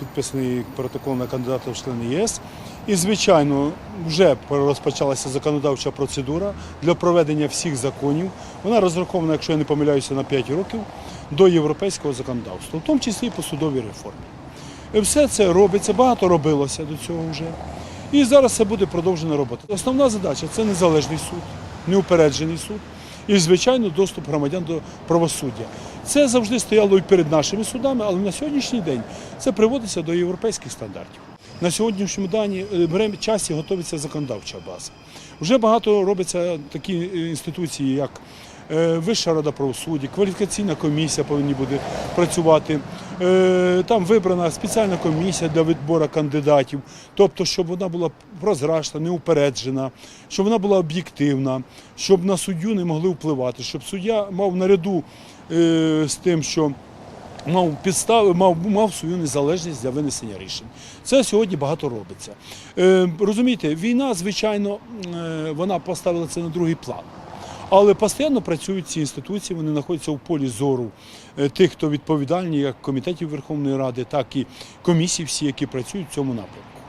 підписаний протокол на кандидата в члени ЄС. І, звичайно, вже розпочалася законодавча процедура для проведення всіх законів. Вона розрахована, якщо я не помиляюся, на 5 років до європейського законодавства, в тому числі і по судовій реформі. І все це робиться, багато робилося до цього вже. І зараз це буде продовжена робота. Основна задача це незалежний суд, неупереджений суд і, звичайно, доступ громадян до правосуддя. Це завжди стояло і перед нашими судами, але на сьогоднішній день це приводиться до європейських стандартів. На сьогоднішньому дані е, часі готується законодавча база. Вже багато робиться такі е, інституції, як е, Вища рада правосуддя, кваліфікаційна комісія повинні буде працювати. Там вибрана спеціальна комісія для відбору кандидатів, тобто, щоб вона була прозрачна, неупереджена, щоб вона була об'єктивна, щоб на суддю не могли впливати, щоб суддя мав наряду з тим, що мав підстави, мав, мав свою незалежність для винесення рішень. Це сьогодні багато робиться. Е, розумієте, війна, звичайно, е, вона поставила це на другий план. Але постійно працюють ці інституції, вони знаходяться в полі зору е, тих, хто відповідальні, як комітетів Верховної Ради, так і комісій, всі, які працюють в цьому напрямку.